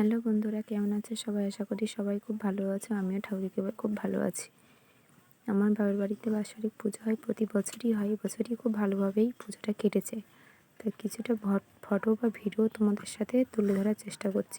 Hello বন্ধুরা, কেমন আছে সবাই? আশা করি সবাই খুব ভালো আছে, আমিও ঠাকুরকে খুব ভালো আছি। আমার বাবার বাড়িতে বাৎসরিক পুজো হয়, প্রতি বছরই হয় বছরই খুব ভালোভাবেই পুজোটা কেটেছে। তা কিছুটা ফটো বা ভিডিও তোমাদের সাথে তুলে ধরার চেষ্টা করছি।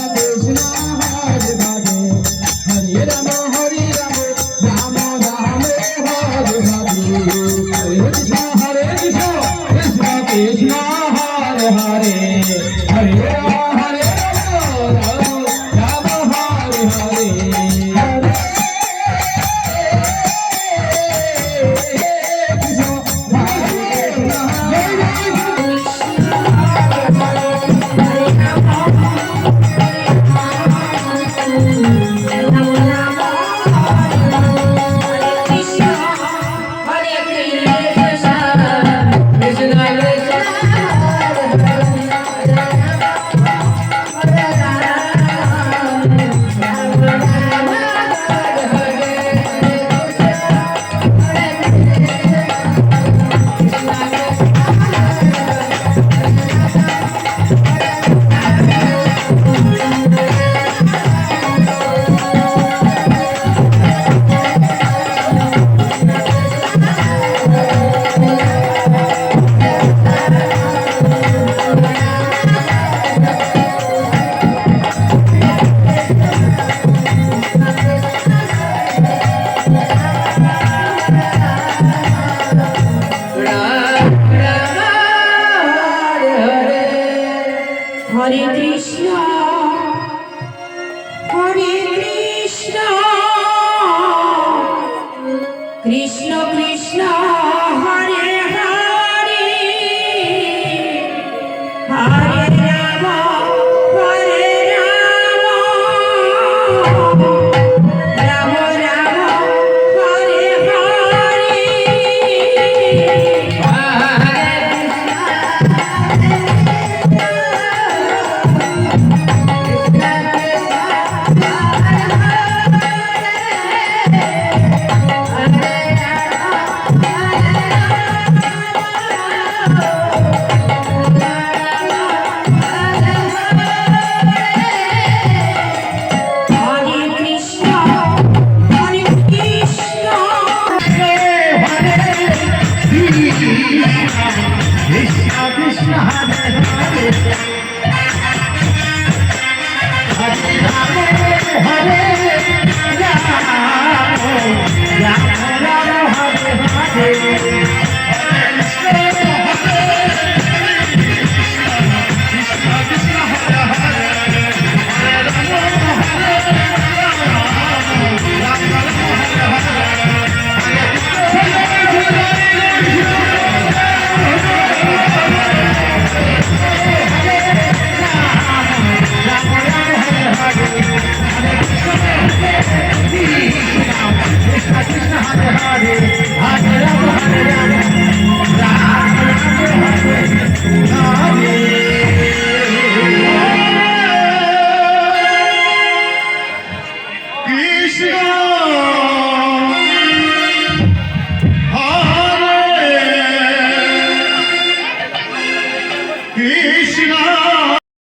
হরে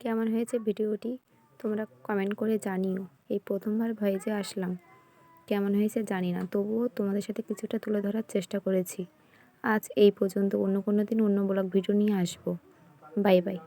কেমন হয়েছে ভিডিওটি তোমরা কমেন্ট করে জানিও। এই প্রথমবার ভয়েজে আসলাম। কেমন হয়েছে জানি না, তবুও তোমাদের সাথে কিছুটা তুলে ধরার চেষ্টা করেছি। আজ এই পর্যন্ত অন্য কোনো দিন অন্য ব্লগ ভিডিও নিয়ে আসব। Bye bye.